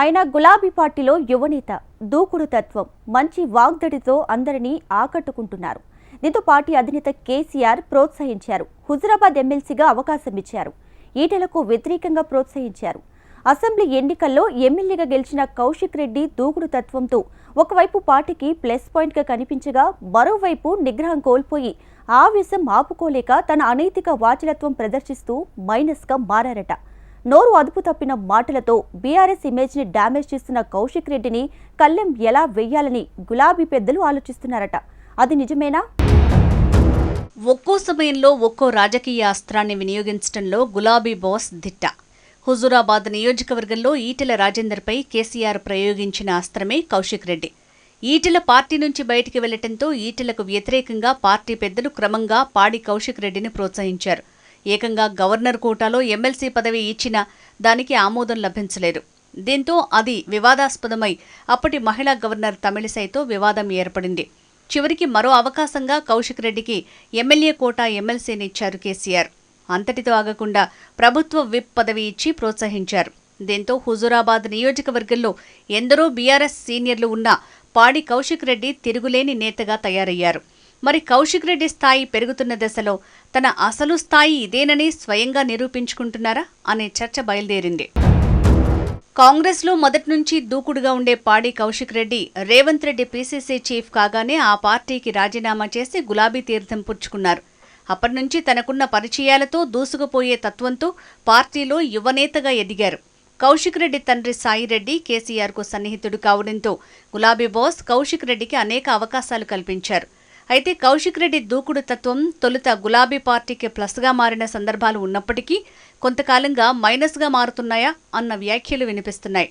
ఆయన గులాబీ పార్టీలో యువనేత దూకుడు తత్వం మంచి వాగ్దడితో అందరినీ ఆకట్టుకుంటున్నారు. దీంతో పార్టీ అధినేత కేసీఆర్ ప్రోత్సహించారు. హుజురాబాద్ ఎమ్మెల్సీగా అవకాశం ఇచ్చారు. ఈటలకు వ్యతిరేకంగా ప్రోత్సహించారు. అసెంబ్లీ ఎన్నికల్లో ఎమ్మెల్యేగా గెలిచిన కౌశిక్ రెడ్డి దూకుడు తత్వంతో ఒకవైపు పార్టీకి ప్లస్ పాయింట్గా కనిపించగా మరోవైపు నిగ్రహం కోల్పోయి ఆవేశం ఆపుకోలేక తన అనైతిక వాచలత్వం ప్రదర్శిస్తూ మైనస్గా మారారట. నోరు అదుపు తప్పిన మాటలతో బీఆర్ఎస్ ఇమేజ్ని డ్యామేజ్ చేస్తున్న కౌశిక్ రెడ్డిని కళ్ళెం ఎలా వెయ్యాలని గులాబీ పెద్దలు ఆలోచిస్తున్నారట. అది నిజమేనా? ఒక్కో సమయంలో ఒక్కో రాజకీయ అస్త్రాన్ని వినియోగించడంలో గులాబీ బాస్ దిట్ట. హుజూరాబాద్ నియోజకవర్గంలో ఈటెల రాజేందర్పై కేసీఆర్ ప్రయోగించిన అస్త్రమే కౌశిక్ రెడ్డి. ఈటెల పార్టీ నుంచి బయటికి వెళ్ళటంతో ఈటెలకు వ్యతిరేకంగా పార్టీ పెద్దలు క్రమంగా పాడి కౌశిక్ రెడ్డిని ప్రోత్సహించారు. ఏకంగా గవర్నర్ కోటాలో ఎమ్మెల్సీ పదవి ఇచ్చిన దానికి ఆమోదం లభించలేదు. దీంతో అది వివాదాస్పదమై అప్పటి మహిళా గవర్నర్ తమిళిసైతో వివాదం ఏర్పడింది. చివరికి మరో అవకాశంగా కౌశిక్ రెడ్డికి ఎమ్మెల్యే కోటా ఎమ్మెల్సీనిచ్చారు కేసీఆర్. అంతటితో ఆగకుండా ప్రభుత్వ విప్ పదవి ఇచ్చి ప్రోత్సహించారు. దీంతో హుజూరాబాద్ నియోజకవర్గంలో ఎందరో బీఆర్ఎస్ సీనియర్లు ఉన్నా పాడి కౌశిక్ రెడ్డి తిరుగులేని నేతగా తయారయ్యారు. మరి కౌశిక్ రెడ్డి స్థాయి పెరుగుతున్న దశలో తన అసలు స్థాయి ఇదేనని స్వయంగా నిరూపించుకుంటున్నారా అనే చర్చ బయలుదేరింది. కాంగ్రెస్లో మొదటి నుంచి దూకుడుగా ఉండే పాడి కౌశిక్ రెడ్డి రేవంత్ రెడ్డి పీసీసీ చీఫ్ కాగానే ఆ పార్టీకి రాజీనామా చేసి గులాబీ తీర్థం పుచ్చుకున్నారు. అప్పటి నుంచి తనకున్న పరిచయాలతో దూసుకుపోయే తత్వంతో పార్టీలో యువనేతగా ఎదిగారు. కౌశిక్ రెడ్డి తండ్రి సాయిరెడ్డి కేసీఆర్కు సన్నిహితుడు కావడంతో గులాబీ బాస్ కౌశిక్ రెడ్డికి అనేక అవకాశాలు కల్పించారు. అయితే కౌశిక్ రెడ్డి దూకుడు తత్వం తొలుత గులాబీ పార్టీకి ప్లస్గా మారిన సందర్భాలు ఉన్నప్పటికీ కొంతకాలంగా మైనస్గా మారుతున్నాయా అన్న వ్యాఖ్యలు వినిపిస్తున్నాయి.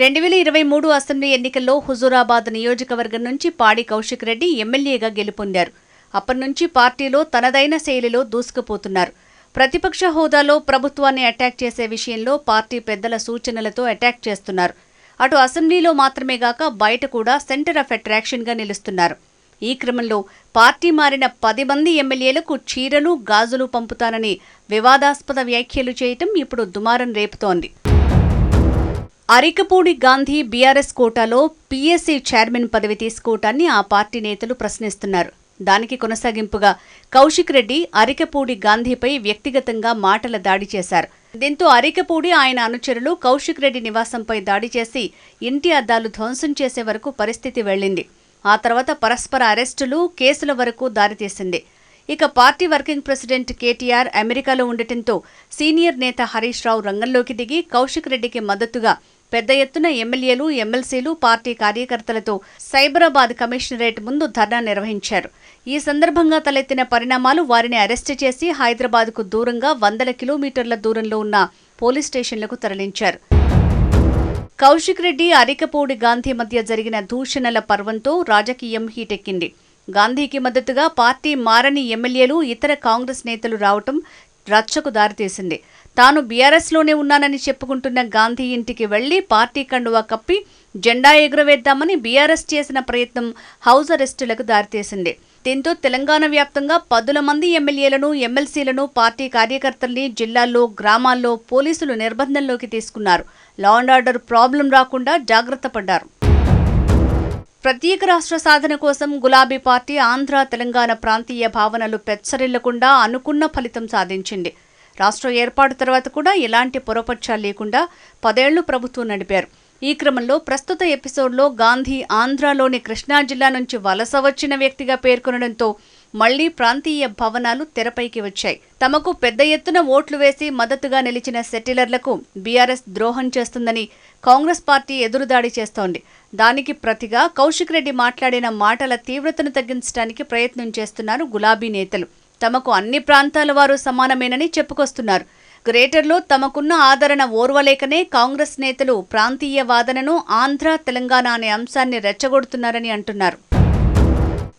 రెండు వేల ఇరవై మూడు అసెంబ్లీ ఎన్నికల్లో హుజూరాబాద్ నియోజకవర్గం నుంచి పాడి కౌశిక్ రెడ్డి ఎమ్మెల్యేగా గెలుపొందారు. అప్పటి నుంచి పార్టీలో తనదైన శైలిలో దూసుకుపోతున్నారు. ప్రతిపక్ష హోదాలో ప్రభుత్వాన్ని అటాక్ చేసే విషయంలో పార్టీ పెద్దల సూచనలతో అటాక్ చేస్తున్నారు. అటు అసెంబ్లీలో మాత్రమే గాక బయట కూడా సెంటర్ ఆఫ్ అట్రాక్షన్గా నిలుస్తున్నారు. ఈ క్రమంలో పార్టీ మారిన పది మంది ఎమ్మెల్యేలకు చీరలు గాజులు పంపుతానని వివాదాస్పద వ్యాఖ్యలు చేయటం ఇప్పుడు దుమారం రేపుతోంది. అరికపూడి గాంధీ బీఆర్ఎస్ కోటాలో పీఎస్సీ చైర్మన్ పదవి తీసుకోవటాన్ని ఆ పార్టీ నేతలు ప్రశ్నిస్తున్నారు. దానికి కొనసాగింపుగా కౌశిక్ రెడ్డి అరికపూడి గాంధీపై వ్యక్తిగతంగా మాటల దాడి చేశారు. దీంతో అరికపూడి ఆయన అనుచరులు కౌశిక్ రెడ్డి నివాసంపై దాడి చేసి ఇంటి అద్దాలు ధ్వంసం చేసే వరకు పరిస్థితి వెళ్ళింది ఆ తర్వాత పరస్పర అరెస్టులు కేసుల వరకు దారితీసింది. ఇక పార్టీ వర్కింగ్ ప్రెసిడెంట్ కేటీఆర్ అమెరికాలో ఉండటంతో సీనియర్ నేత హరీష్ రావు రంగంలోకి దిగి కౌశిక్ రెడ్డికి మద్దతుగా పెద్ద ఎత్తున ఎమ్మెల్యేలు ఎమ్మెల్సీలు పార్టీ కార్యకర్తలతో సైబరాబాద్ కమిషనరేట్ ముందు ధర్నా నిర్వహించారు. ఈ సందర్భంగా తలెత్తిన పరిణామాలు వారిని అరెస్టు చేసి హైదరాబాద్కు దూరంగా వందల కిలోమీటర్ల దూరంలో ఉన్న పోలీస్ స్టేషన్లకు తరలించారు. కౌశిక్ రెడ్డి అరికపూడి గాంధీ మధ్య జరిగిన దూషణల పర్వంతో రాజకీయం హీటెక్కింది. గాంధీకి మద్దతుగా పార్టీ మారని ఎమ్మెల్యేలు ఇతర కాంగ్రెస్ నేతలు రావటం రచ్చకు దారితీసింది. తాను బీఆర్ఎస్లోనే ఉన్నానని చెప్పుకుంటున్న గాంధీ ఇంటికి వెళ్ళి పార్టీ కండువా కప్పి జెండా ఎగురవేద్దామని బీఆర్ఎస్ చేసిన ప్రయత్నం హౌస్ అరెస్టులకు దారితీసింది. దీంతో తెలంగాణ వ్యాప్తంగా పదుల మంది ఎమ్మెల్యేలను ఎమ్మెల్సీలను పార్టీ కార్యకర్తల్ని జిల్లాల్లో గ్రామాల్లో పోలీసులు నిర్బంధంలోకి తీసుకున్నారు. లా అండ్ ఆర్డర్ ప్రాబ్లం రాకుండా జాగ్రత్త పడ్డారు. ప్రత్యేక రాష్ట్ర సాధన కోసం గులాబీ పార్టీ ఆంధ్ర తెలంగాణ ప్రాంతీయ భావనలు పెచ్చరిల్లకుండా అనుకున్న ఫలితం సాధించింది. రాష్ట్ర ఏర్పాటు తర్వాత కూడా ఎలాంటి పొరపక్షాలు లేకుండా పదేళ్ళు ప్రభుత్వం నడిపారు. ఈ క్రమంలో ప్రస్తుత ఎపిసోడ్లో గాంధీ ఆంధ్రాలోని కృష్ణా జిల్లా నుంచి వలస వచ్చిన వ్యక్తిగా పేర్కొనడంతో మళ్ళీ ప్రాంతీయ భవనాలు తెరపైకి వచ్చాయి. తమకు పెద్ద ఎత్తున ఓట్లు వేసి మద్దతుగా నిలిచిన సెటిలర్లకు బీఆర్ఎస్ ద్రోహం చేస్తుందని కాంగ్రెస్ పార్టీ ఎదురుదాడి చేస్తోంది. దానికి ప్రతిగా కౌశిక్ రెడ్డి మాట్లాడిన మాటల తీవ్రతను తగ్గించడానికి ప్రయత్నం చేస్తున్నారు గులాబీ నేతలు. తమకు అన్ని ప్రాంతాల వారు సమానమేనని చెప్పుకొస్తున్నారు. గ్రేటర్లో తమకున్న ఆదరణ ఓర్వలేకనే కాంగ్రెస్ నేతలు ప్రాంతీయ వాదనను ఆంధ్ర తెలంగాణ అనే అంశాన్ని రెచ్చగొడుతున్నారని అంటున్నారు.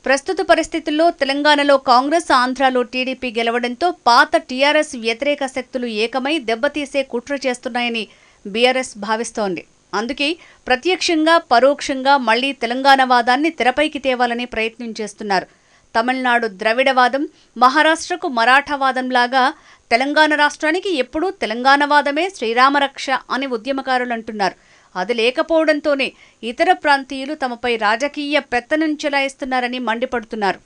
ప్రస్తుత పరిస్థితుల్లో తెలంగాణలో కాంగ్రెస్ ఆంధ్రాలో టీడీపీ గెలవడంతో పాత టీఆర్ఎస్ వ్యతిరేక శక్తులు ఏకమై దెబ్బతీసే కుట్ర చేస్తున్నాయని బీఆర్ఎస్ భావిస్తోంది. అందుకే ప్రత్యక్షంగా పరోక్షంగా మళ్ళీ తెలంగాణ వాదాన్ని తెరపైకి తేవాలని ప్రయత్నం చేస్తున్నారు. తమిళనాడు ద్రవిడవాదం మహారాష్ట్రకు మరాఠావాదంలాగా తెలంగాణ రాష్ట్రానికి ఎప్పుడూ తెలంగాణవాదమే శ్రీరామరక్ష అని ఉద్యమకారులు అంటున్నారు అది లేకపోవడంతోనే ఇతర ప్రాంతీయులు తమపై రాజకీయ పెత్తనం చెలాయిస్తున్నారని మండిపడుతున్నారు.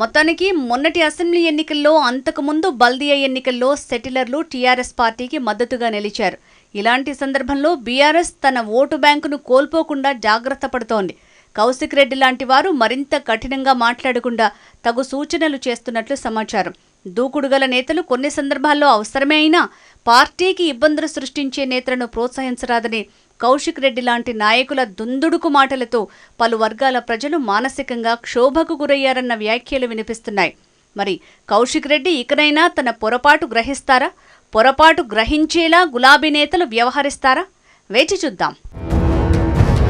మొత్తానికి మొన్నటి అసెంబ్లీ ఎన్నికల్లో అంతకుముందు బల్దియా ఎన్నికల్లో సెటిలర్లు టీఆర్ఎస్ పార్టీకి మద్దతుగా నిలిచారు. ఇలాంటి సందర్భంలో బీఆర్ఎస్ తన ఓటు బ్యాంకును కోల్పోకుండా జాగ్రత్త పడుతోంది. కౌశిక్ రెడ్డి లాంటి వారు మరింత కఠినంగా మాట్లాడకుండా తగు సూచనలు చేస్తున్నట్లు సమాచారం. దూకుడుగల నేతలు కొన్ని సందర్భాల్లో అవసరమే అయినా పార్టీకి ఇబ్బందులు సృష్టించే నేతలను ప్రోత్సహించరాదని కౌశిక్ రెడ్డి లాంటి నాయకుల దుందుడుకు మాటలతో పలు వర్గాల ప్రజలు మానసికంగా క్షోభకు గురయ్యారన్న వ్యాఖ్యలు వినిపిస్తున్నాయి. మరి కౌశిక్ రెడ్డి ఇకనైనా తన పొరపాటు గ్రహిస్తారా? పొరపాటు గ్రహించేలా గులాబీ నేతలు వ్యవహరిస్తారా? వేచి చూద్దాం.